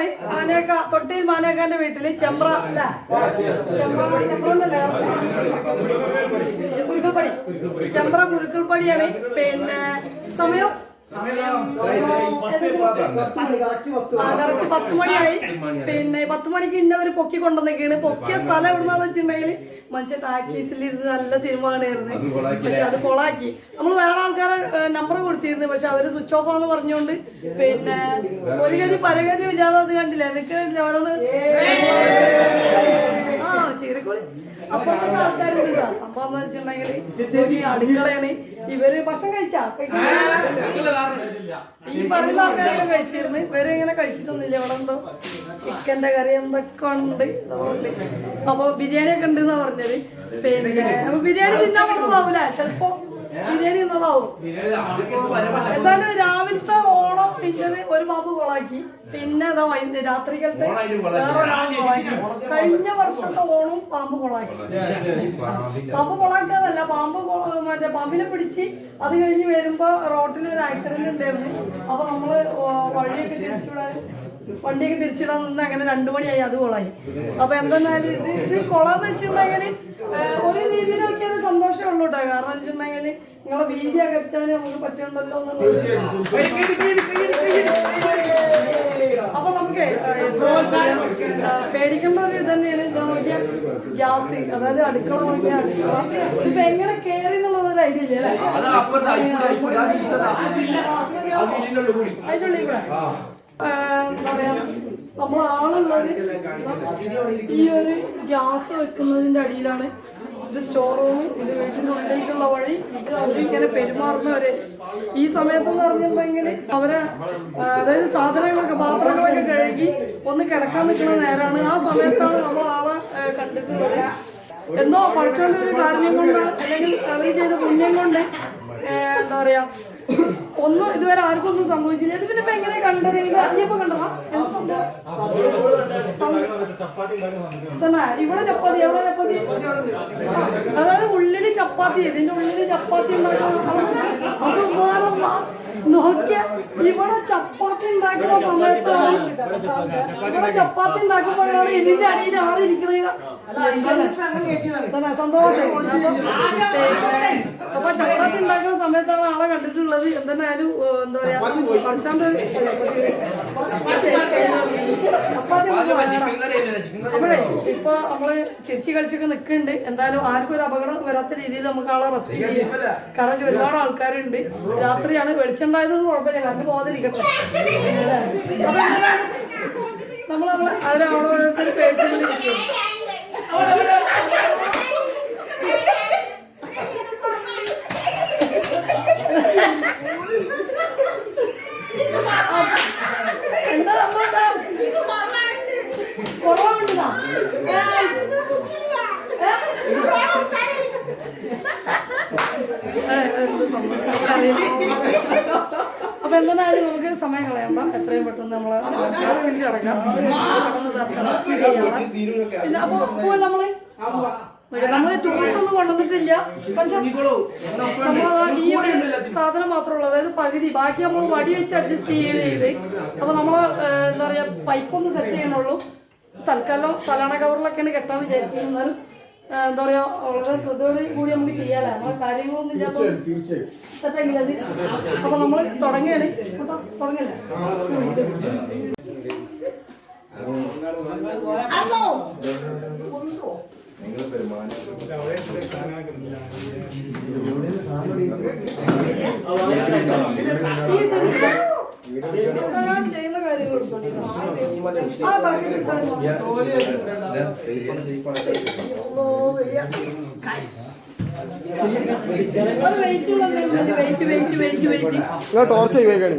വീട്ടിലാണ് മാനേക്ക തൊട്ടിയിൽ മാനേക്കാന്റെ വീട്ടിൽ ചെമ്പ്ര അല്ല? ചെമ്പ്ര ചെമ്പ്രണ്ടല്ലേ കുരുക്കൽപ്പടി ചെമ്പ്ര കുരുക്കൽപ്പടിയാണ് പിന്നെ സമയം? കറക്റ്റ് പത്ത് മണിയായി പിന്നെ പത്ത് മണിക്ക് ഇന്നവര് പൊക്കി കൊണ്ടുവന്നേക്കാണ്. പൊക്കിയ സ്ഥലം എവിടുന്നാന്ന് വെച്ചിട്ടുണ്ടെങ്കിൽ മനുഷ്യ ടാക്കീസിൽ ഇരുന്ന് നല്ല സിനിമ കാണായിരുന്നു പക്ഷെ അത് കൊളാക്കി. നമ്മൾ വേറെ ആൾക്കാരെ നമ്പർ കൊടുത്തിരുന്നു. പക്ഷെ അവർ സ്വിച്ച് ഓഫ് ആന്ന് പറഞ്ഞുകൊണ്ട് പിന്നെ ഒരു ഗതി പരഗതി ഇല്ലാതെ അത് കണ്ടില്ല. എനിക്ക് ഓരോന്ന് ആ അപ്പൊ ആൾക്കാരുണ്ട്. സംഭവം എന്ന് വെച്ചിട്ടുണ്ടെങ്കിൽ അടുക്കളയാണ് ഇവർ ഭക്ഷണം കഴിച്ചാ? ഈ പറയുന്ന ആൾക്കാരെല്ലാം കഴിച്ചിരുന്നു ഇവർ ഇങ്ങനെ കഴിച്ചിട്ടൊന്നുമില്ല. ഇവിടെ എന്തോ ചിക്കന്റെ കറി എന്തൊക്കെ ഉണ്ട് അതുകൊണ്ട് അപ്പൊ ബിരിയാണി ഒക്കെ ഉണ്ട് എന്നാ പറഞ്ഞത്. പിന്നെ അപ്പൊ ബിരിയാണി തിന്നാൻ പറഞ്ഞതാവൂല ചിലപ്പോ ബിരിയാണി തിന്നതാവും. എന്തായാലും കൊളാക്കി പിന്നെ അതാ വൈകുന്നേരം. രാത്രികളത്തെ കഴിഞ്ഞ വർഷത്തെ ഓണവും പാമ്പ് കൊളാക്കി. പാമ്പ് കൊളാക്കിയതല്ല പാമ്പ് മറ്റേ പാമ്പിനെ പിടിച്ച് അത് കഴിഞ്ഞ് വരുമ്പോ റോട്ടിൽ ഒരു ആക്സിഡന്റ് ഉണ്ടായിരുന്നു. അപ്പൊ നമ്മൾ വഴിയൊക്കെ തിരിച്ചുവിടാൻ വണ്ടിയൊക്കെ തിരിച്ചിടാൻ നിന്ന് അങ്ങനെ രണ്ടു മണിയായി അത് കൊളായി. അപ്പൊ എന്തെന്നാലും ഇത് ഇത് കൊളാന്ന് വെച്ചിട്ടുണ്ടെങ്കിൽ ഒരു രീതിയിൽ അത് സന്തോഷമുള്ളൂ കേട്ടോ. കാരണം വെച്ചിട്ടുണ്ടെങ്കിൽ നിങ്ങളെ വീതി അകറ്റാൻ നമുക്ക് പറ്റുന്നുണ്ടല്ലോ എന്നുള്ളത്. പേടിക്കേണ്ട ഒരു ഇത് തന്നെയാണ് നോക്കിയാൽ ഗ്യാസ് അതായത് അടുക്കള നോക്കിയാൽ അടുക്കള. ഇപ്പൊ എങ്ങനെ കയറി എന്നുള്ളത് ഒരു ഐഡിയ ഇല്ല അതിന്റെ ഉള്ളിൽ കൂടെ. ആ, എന്താ പറയാ നമ്മൾ ആളുള്ളത് ഈ ഒരു ഗ്യാസ് വെക്കുന്നതിന്റെ അടിയിലാണ് ഇത് സ്റ്റോർ റൂമും ഇത് വീട്ടിനുള്ളിലേക്കുള്ള വഴി ഇങ്ങനെ പെരുമാറുന്നവരെ. ഈ സമയത്തെന്ന് പറഞ്ഞിട്ടുണ്ടെങ്കിൽ അവരെ അതായത് സാധനങ്ങളൊക്കെ പാത്രങ്ങളൊക്കെ കഴുകി ഒന്ന് കിടക്കാൻ നിൽക്കുന്ന നേരമാണ് ആ സമയത്താണ് നമ്മൾ ആളെ കണ്ടിട്ടുള്ളത്. എന്തോ പഠിച്ചോണ്ട് ഒരു കാരണം കൊണ്ട് അല്ലെങ്കിൽ അവർ ചെയ്ത പുണ്യം കൊണ്ട് എന്താ പറയാ ഒന്നും ഇതുവരെ ആർക്കും ഒന്നും സംഭവിച്ചില്ല. ഇത് പിന്നെ എങ്ങനെ കണ്ടത്? അറിഞ്ഞപ്പോ കണ്ടതാ. ഇവിടെ ചപ്പാത്തി എവിടെ ചപ്പാത്തി? അതായത് ഉള്ളിൽ ചപ്പാത്തി ഇതിന്റെ ഉള്ളിൽ ചപ്പാത്തി ഉണ്ടാക്കുന്ന നോക്കിയ ഇവിടെ ചപ്പാത്തി ഉണ്ടാക്കുന്ന സമയത്താണ് ഇവിടെ ചപ്പാത്തി ഉണ്ടാക്കുമ്പോഴാണ് ഇതിന്റെ അടിയിൽ ആളിരിക്കുന്നത് തന്നെ സന്തോഷം. അപ്പൊ ചപ്പാത്തി ഉണ്ടാക്കുന്ന സമയത്താണ് ആളെ കണ്ടിട്ടുള്ളത്. എന്തായാലും എന്താ പറയാ പഠിച്ചാണ്ട്. അപ്പോഴേ ഇപ്പൊ നമ്മൾ ചിരിച്ചു കളിച്ചൊക്കെ നിൽക്കുന്നുണ്ട് എന്തായാലും ആർക്കും ഒരു അപകടം വരാത്ത രീതിയിൽ നമുക്ക് ആളെ റെസ്പെക്ട് ചെയ്യാം. കാരണം ഒരുപാട് ആൾക്കാരുണ്ട്. രാത്രിയാണ് വെളിച്ചുണ്ടായത് കുഴപ്പമില്ല. കാരണം പോകാതിരിക്കട്ടെ? അപ്പൊ നമ്മൾ നമ്മളെ അവരവിടെ ഓരോരുത്തർ പേടിച്ചിരിക്കും എന്താ സംഭവം എന്താ? കുറവുണ്ടോ എന്തായാലും നമുക്ക് സമയം കളയണ്ട എത്രയും പെട്ടെന്ന് നമ്മൾ പിന്നെ അപ്പൊ നമ്മൾ. നമ്മൾ ടൂൾസ് ഒന്നും കൊണ്ടുവന്നിട്ടില്ല. പക്ഷെ നമ്മളതാ ഈ ഒരു സാധനം മാത്രമുള്ളൂ അതായത് പകുതി. ബാക്കി നമ്മൾ വടി വെച്ച് അഡ്ജസ്റ്റ് ചെയ്യുകയും ചെയ്ത്. അപ്പൊ നമ്മൾ എന്താ പറയാ പൈപ്പൊന്ന് സെറ്റ് ചെയ്യണുള്ളൂ തൽക്കാലം തലാണ കവറിലൊക്കെയാണ് കെട്ടാൻ വിചാരിച്ചിരുന്നാലും എന്താ പറയാ വളരെ ശ്രദ്ധയോടെ കൂടി നമുക്ക് ചെയ്യാലോ നമ്മളെ കാര്യങ്ങളൊന്നും ഇല്ലാത്ത സെറ്റാക്കില്ല അത് അപ്പൊ നമ്മൾ തുടങ്ങിയാണ് തുടങ്ങല്ലേ ഞാൻ ചെയ്യുന്ന കാര്യങ്ങൾ ആ ബാക്കി wait wait wait wait wait torch ഒഴിവാക്കാണ്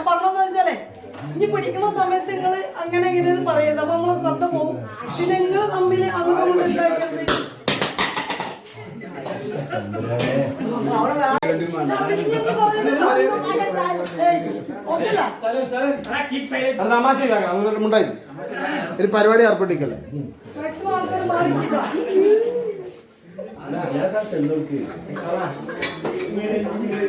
പറഞ്ഞതെന്ന് വെച്ചാലേ ഇനി പിടിക്കുന്ന സമയത്ത് നിങ്ങൾ അങ്ങനെ ഇങ്ങനെ പറയുന്നത് അപ്പൊ നമ്മളെ ശ്രദ്ധ പോകും. പിന്നെ നിങ്ങൾ തമ്മിൽ അങ്ങോട്ട് ഉണ്ടാക്കിയത് ഒരു പരിപാടി ഏർപ്പെട്ടിക്കല്ലേ മുണ്ടായി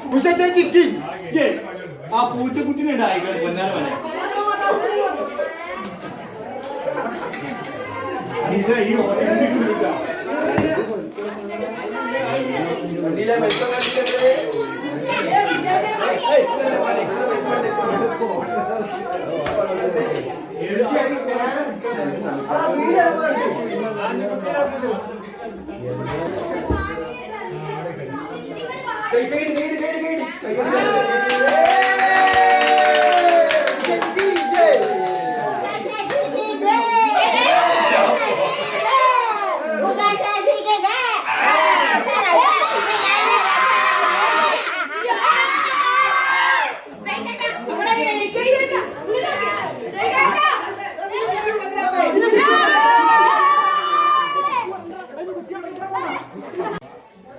ഏർപ്പെട്ടിക്കല്ലേ ചേച്ചി ആ പൂച്ചക്കുട്ടിനെ ഉണ്ടായിക്കളെ പൊന്നാര പോലെ. ഈ ഹോട്ടലിൽ വിളിക്കാം. കൈ കൈ കൈ കൈ കൈ കൈ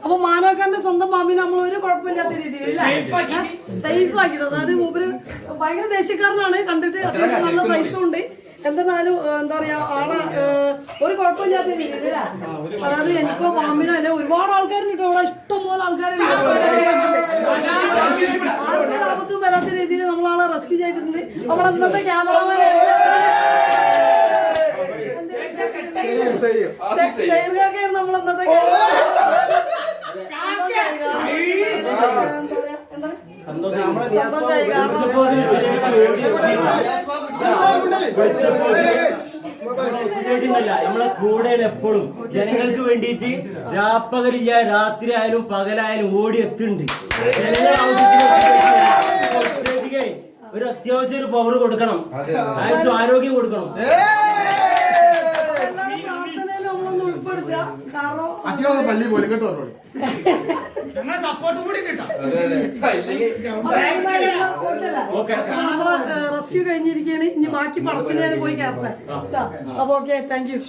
അപ്പൊ മാനവക്കാരന്റെ സ്വന്തം മാമിനെ നമ്മൾ ഒരു കുഴപ്പമില്ലാത്ത രീതിയിൽ സേഫ് ആക്കിയത് അതായത് മൂപ്പര് ഭയങ്കര ദേഷ്യക്കാരനാണ് കണ്ടിട്ട് അത്യാവശ്യം നല്ല സൈസും ഉണ്ട് എന്തെന്നാലും എന്താ പറയാ ആളെ ഒരു കുഴപ്പമില്ലാത്ത രീതിയിലാ അതായത് എനിക്കോ പാമ്പിനോ അല്ലെ ഒരുപാട് ആൾക്കാരുണ്ട് കേട്ടോ അവിടെ ഇഷ്ടം പോലെ ആൾക്കാരുണ്ട് ആൾക്കാർ ആപത്തും വരാത്ത രീതിയിൽ നമ്മൾ ആളെ റെസ്ക്യൂ ചെയ്തിട്ടുണ്ട് നമ്മളെ ഇന്നത്തെ ക്യാമറമാൻ സൈർക്കാക്കായിരുന്നു ഉണ്ടല്ല നമ്മളെ കൂടെ എപ്പോഴും. ജനങ്ങൾക്ക് വേണ്ടിയിട്ട് രാപ്പകലില്ല രാത്രി ആയാലും പകലായാലും ഓടി എത്തുന്നുണ്ട്. ഒരു അത്യാവശ്യം ഒരു പവർ കൊടുക്കണം. ആയുസ് ആരോഗ്യം കൊടുക്കണം. അച്ഛനൊന്ന് പള്ളി പോലും കേട്ടോ പറഞ്ഞോളി. നമ്മൾ റെസ്ക്യൂ കഴിഞ്ഞിരിക്കുകയാണ് ഇനി ബാക്കി പടത്തിന് ഞാൻ പോയി കയറട്ടെ അപ്പൊ ഓക്കെ താങ്ക് യു